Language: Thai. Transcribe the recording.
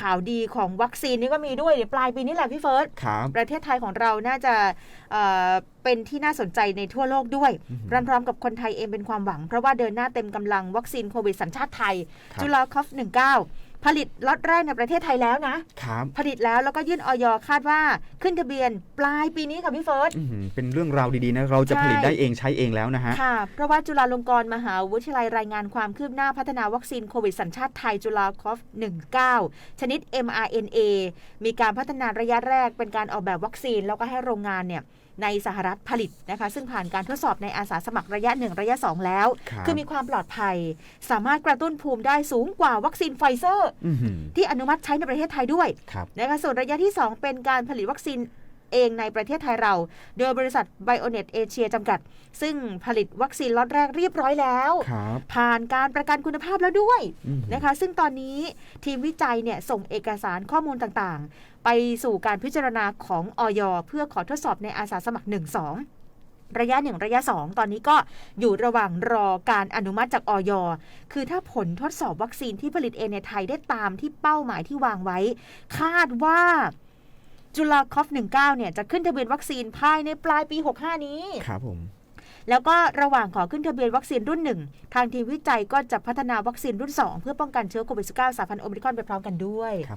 ข่าวดีของวัคซีนนี่ก็มีด้วยเดี๋ยวปลายปีนี้แหละพี่เฟิร์สครับประเทศไทยของเราน่าจะเอ่อเป็นที่น่าสนใจในทั่วโลกด้วยอือหือพร้อมๆกับคนไทยเองเป็นความหวัง เพราะว่าเดินหน้าเต็มกำลังวัคซีนโควิดสัญชาติไทยครับจุลาคอฟ 19 ผลิตล็อตแรกในประเทศไทยแล้วนะครับผลิตแล้วแล้วก็ยื่นออยคาดว่าขึ้นทะเบียนปลายปีนี้ค่ะพี่เฟิร์สอื้อหือเป็นเรื่องราวดีๆนะ เราจะใช่ผลิตได้เองใช้เองแล้วนะฮะค่ะ เพราะว่าจุฬาลงกรณ์มหาวิทยาลัยรายงานความคืบหน้าพัฒนาวัคซีนโควิดสัญชาติไทยจุฬาคอฟ 19 ชนิด mRNA มีการพัฒนาระยะแรกเป็นการออกแบบวัคซีน แล้วก็ให้โรงงานเนี่ยในสหรัฐผลิตนะคะ ซึ่งผ่านการทดสอบในอาสาสมัครระยะ 1 ระยะ 2 แล้ว ครับคือมีความปลอดภัย สามารถกระตุ้นภูมิได้สูงกว่าวัคซีนไฟเซอร์ อื้อหือที่อนุมัติใช้ในประเทศไทยด้วยครับ นะคะส่วนระยะที่ 2 เป็นการผลิตวัคซีน เองในประเทศไทยเรา โดยบริษัท Bionet Asia จำกัด ซึ่งผลิตวัคซีนล็อตแรกเรียบร้อยแล้วครับผ่านการประกันคุณภาพแล้วด้วยอื้อหือนะคะ ซึ่งตอนนี้ทีมวิจัยเนี่ยส่งเอกสารข้อมูลต่างๆ ไปสู่การพิจารณาของออยเพื่อขอทดสอบในอาสาสมัคร 1 2ระยะ 1 ระยะ 2 ตอนนี้ก็อยู่ระหว่างรอการอนุมัติจากออยคือถ้าผลทดสอบวัคซีนที่ผลิตเองในไทยได้ตามที่เป้าหมายที่วางไว้ คาดว่า จุลาคอฟ19เนี่ยจะขึ้นทะเบียนวัคซีนภายในปลายปี 65 นี้ ครับผมแล้วก็ระหว่างขอขึ้นทะเบียนวัคซีนรุ่นหนึ่งทางทีมวิจัยก็จะพัฒนาวัคซีนรุ่น 2 เพื่อป้องกันเชื้อโควิด -19 สายพันธุ์โอมิครอนไปพร้อมกันด้วย